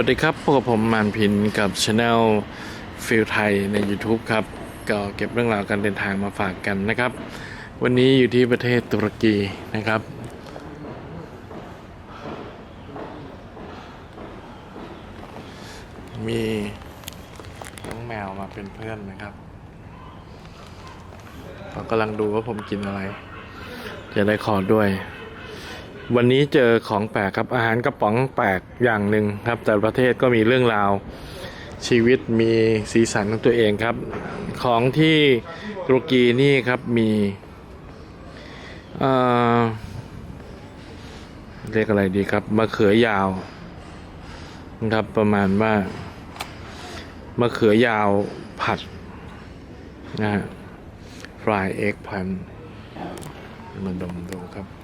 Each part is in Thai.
วัสดีครับพวกบผมมานพินกับช anel ฟิลไทยใน YouTube ครับ ก็เก็บเรื่องราวการเดินทางมาฝากกันนะครับ วันนี้อยู่ที่ประเทศตุรกีนะครับ มีน้องแมวมาเป็นเพื่อนนะครับเขากำลังดูว่าผมกินอะไร จะได้ขอด้วย วันนี้เจอของแปลกครับอาหารกระป๋องแปลกอย่างหนึ่งครับ แต่ประเทศก็มีเรื่องราวชีวิตมีสีสันของตัวเองครับ ของที่ตุรกีนี่ครับมีเอ่อเรียกอะไรดีครับมะเขือยาวนะครับประมาณว่ามะเขือยาวผัดนะฮะ fry egg pan มาดมดูครับเมียวเมียวเมียว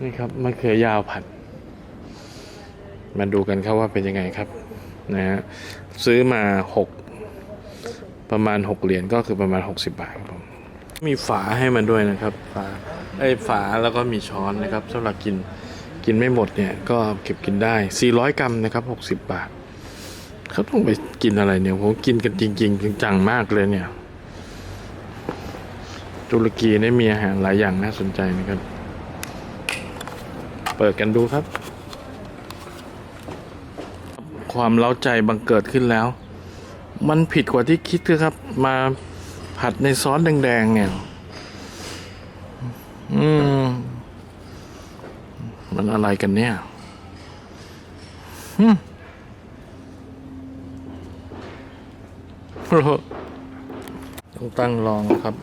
นี่ครับมะเขือยาวผัด มาดูกันครับว่าเป็นยังไงครับนะฮะซื้อมาหกประมาณหกเหรียญก็คือประมาณหกสิบบาทครับผมมีฝาให้มันด้วยนะครับ ฝาไอ้ฝาแล้วก็มีช้อนนะครับสำหรับกินกินไม่หมดเนี่ยก็เก็บกินได้ 400 กรัมนะครับ 60 บาทเขาต้องไปกินอะไรเนี่ยผมกินกันจริง ๆ จังมากเลยเนี่ย ตุรกีเนี่ยมีอาหารหลายอย่างน่าสนใจนะครับ เปิดกันดูครับ ความเล้าใจบังเกิดขึ้นแล้ว มันผิดกว่าที่คิดครับ มาผัดในซอสแดงๆเนี่ย อืม มันอะไรกันเนี่ยฮึมต้องตั้งรองครับ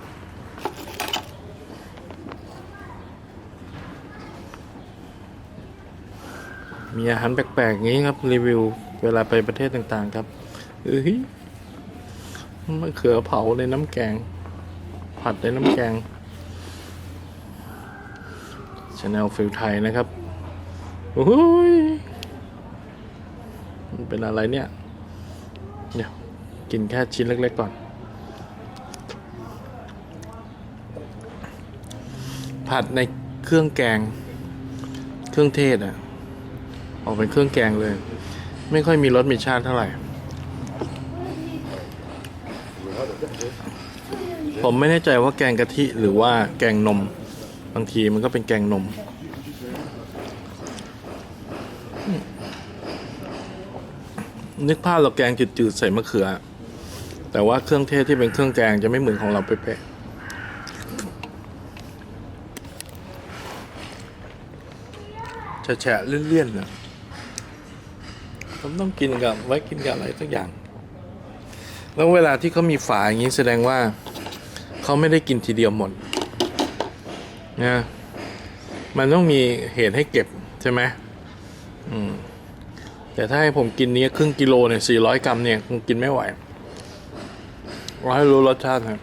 มีอาหารแปลกๆงนี้ครับรีวิวเวลาไปประเทศต่างๆครับเอ้ยมะเขือเผาในน้ำแกง ผัดในน้ำแกงชาแนลฟิลไทยนะครับโอ้ยมันเป็นอะไรเนี่ยเดี๋ยวกินแค่ชิ้นเล็กๆก่อน ผัดในเครื่องแกง เครื่องเทศอะ ออกเป็นเครื่องแกงเลย ไม่ค่อยมีรสมีชาติเท่าไหร่ ผมไม่แน่ใจว่าแกงกะทิหรือว่าแกงนม บางทีมันก็เป็นแกงนม นึกภาพเราแกงจืดๆใส่มะเขือ แต่ว่าเครื่องเทศที่เป็นเครื่องแกงจะไม่เหมือนของเราเป๊ะๆแฉะเลี่ยนๆนะ ผมต้องกินกับไว้กินกับอะไรสักอย่าง แล้วเวลาที่เขามีฝาอย่างนี้แสดงว่าเขาไม่ได้กินทีเดียวหมดนะมันต้องมีเหตุให้เก็บใช่ไหมอืมแต่ถ้าให้ผมกินเนี้ยครึ่งกิโลเนี่ยสี่ร้อยกรัมเนี่ยคงกินไม่ไหวรอให้รู้รสชาติครับ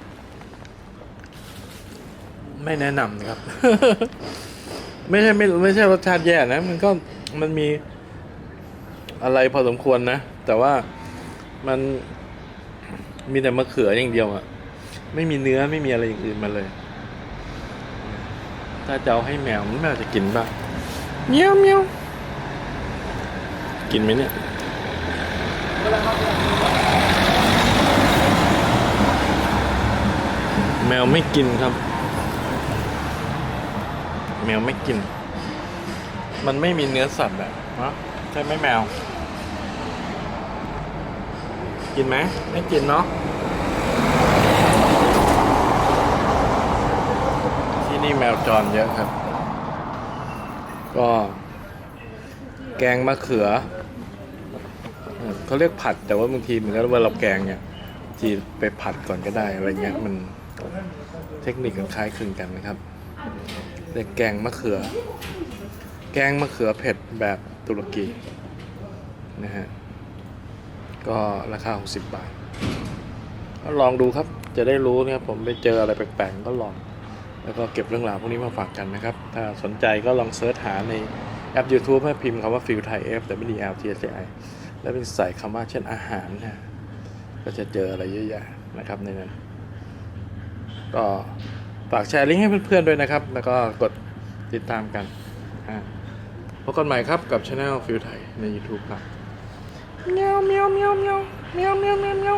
ไม่แนะนำนะครับ ไม่ใช่ไม่ไม่ใช่รสชาติแย่นะ มันก็มันมี อะไรพอสมควรนะ แต่ว่ามันมีแต่มะเขืออย่างเดียวอะไม่มีเนื้อไม่มีอะไรอย่างอื่นมาเลย ถ้าจะเอาให้แมวแมวจะกินบ้างเมียวเมียวกินไหมเนี่ยแมวไม่กินครับ แมวไม่กิน มันไม่มีเนื้อสัตว์อะเนาะ ใช่ไหมแมว กินไหมไม่กินเนาะที่นี่แมวจรเยอะครับ ก็ แกงมะเขือเขาเรียกผัดแต่ว่าบางทีเหมือนกันเวลาเราแกงเนี่ยจีไปผัดก่อนก็ได้อะไรเงี้ยมันเทคนิคกันคล้ายคลึงกันนะครับเรียกแกงมะเขือ แกงมะเขือเผ็ดแบบ ตุรกีนะฮะก็ราคา 60 บาทก็ลองดูครับจะได้รู้นะครับผมไปเจออะไรแปลกๆก็ลอง แล้วก็เก็บเรื่องราวพวกนี้มาฝากกันนะครับ ถ้าสนใจก็ลองเซิร์ชหาในแอป YouTube ให้พิมพ์คำว่าฟิลไทย F W D L T H I แล้วเป็นใส่คำว่าเช่นอาหารนะก็จะเจออะไรเยอะแยะนะครับในนั้น ก็ฝากแชร์ลิงก์ให้เพื่อนๆด้วยนะครับ แล้วก็กดติดตามกันอ่า พบกันใหม่ครับกับช anel ฟิลไทยใน YouTube ครับเมียวเมียวเมียวเมียวเมียวเมียวเมียว